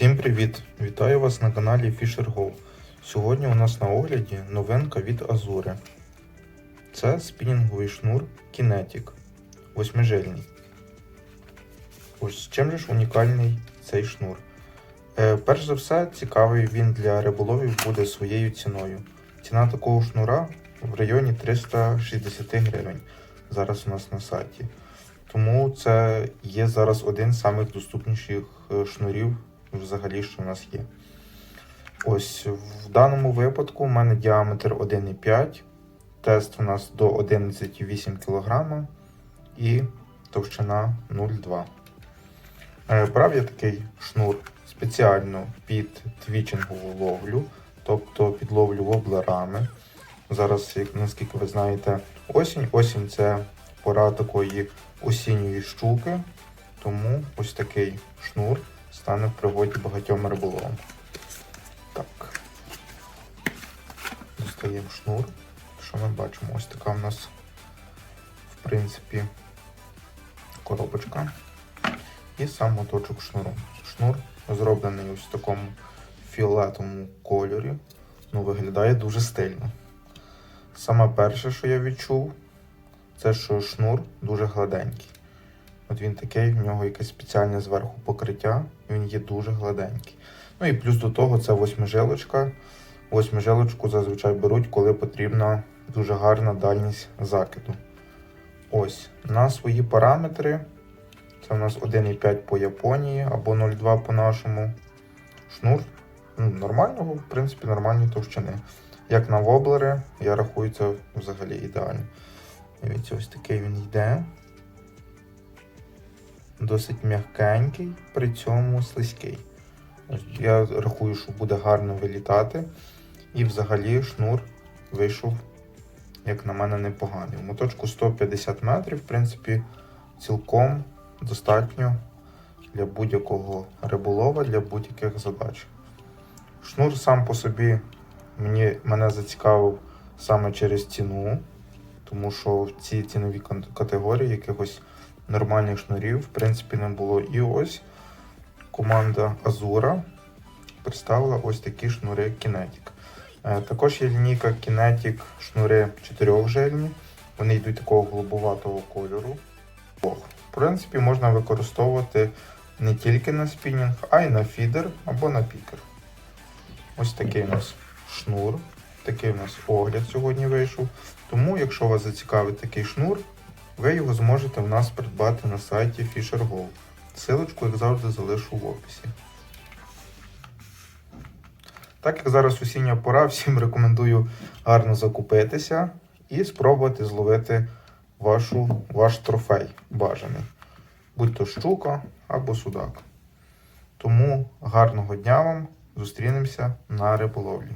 привіт! Вітаю вас на каналі Fisher Go. Сьогодні у нас на огляді новинка від Азури. Це спінінговий шнур Kinetic. Восьмижильний. Ось чим же ж унікальний цей шнур? Е, перш за все, цікавий він для риболовів буде своєю ціною. Ціна такого шнура в районі 360 гривень. Зараз у нас на сайті. Тому це є зараз один з самих доступніших е, шнурів взагалі, що в нас є. Ось в даному випадку у мене діаметр 1,5, тест у нас до 11,8 кг і товщина 0,2. Е, Брав я такий шнур спеціально під твічингову ловлю, тобто під ловлю воблерами. Зараз, наскільки ви знаєте, осінь. Осінь це пора такої осінньої щуки, тому ось такий шнур стане в пригоді багатьом риболовам. Так. Достаємо шнур. Що ми бачимо? Ось така в нас, в принципі, коробочка. І сам моточок шнуру. Шнур зроблений ось в такому фіолетовому кольорі. Ну, виглядає дуже стильно. Саме перше, що я відчув, це що шнур дуже гладенький. От він такий, в нього якесь спеціальне зверху покриття, він є дуже гладенький. Ну і плюс до того це восьмижилочка. Восьмижилочку зазвичай беруть, коли потрібна дуже гарна дальність закиду. Ось, на свої параметри. Це у нас 1,5 по Японії або 0,2 по нашому. Шнур ну, нормального, в принципі, нормальні товщини. Як на воблери, я рахую це взагалі ідеально. Дивіться, ось такий він йде. Досить м'якенький, при цьому слизький. Я рахую, що буде гарно вилітати. І взагалі шнур вийшов, як на мене, непоганий. В моточку 150 метрів, в принципі, цілком достатньо для будь-якого риболова, для будь-яких задач. Шнур сам по собі мені, мене зацікавив саме через ціну, тому що в цій ціновій категорії якихось нормальних шнурів, в принципі, не було. І ось команда Azura представила ось такі шнури Kinetic. Е, Також є лінійка Kinetic шнури 4 жильні. Вони йдуть такого голубоватого кольору. В принципі, можна використовувати не тільки на спінінг, а й на фідер або на пікер. Ось такий у нас шнур. Такий у нас огляд сьогодні вийшов. Тому, якщо вас зацікавить такий шнур, ви його зможете в нас придбати на сайті FisherGo. Силочку, як завжди, залишу в описі. Так як зараз осіння пора, всім рекомендую гарно закупитися і спробувати зловити вашу, ваш трофей бажаний. Будь то щука або судак. Тому гарного дня вам! Зустрінемося на риболовлі.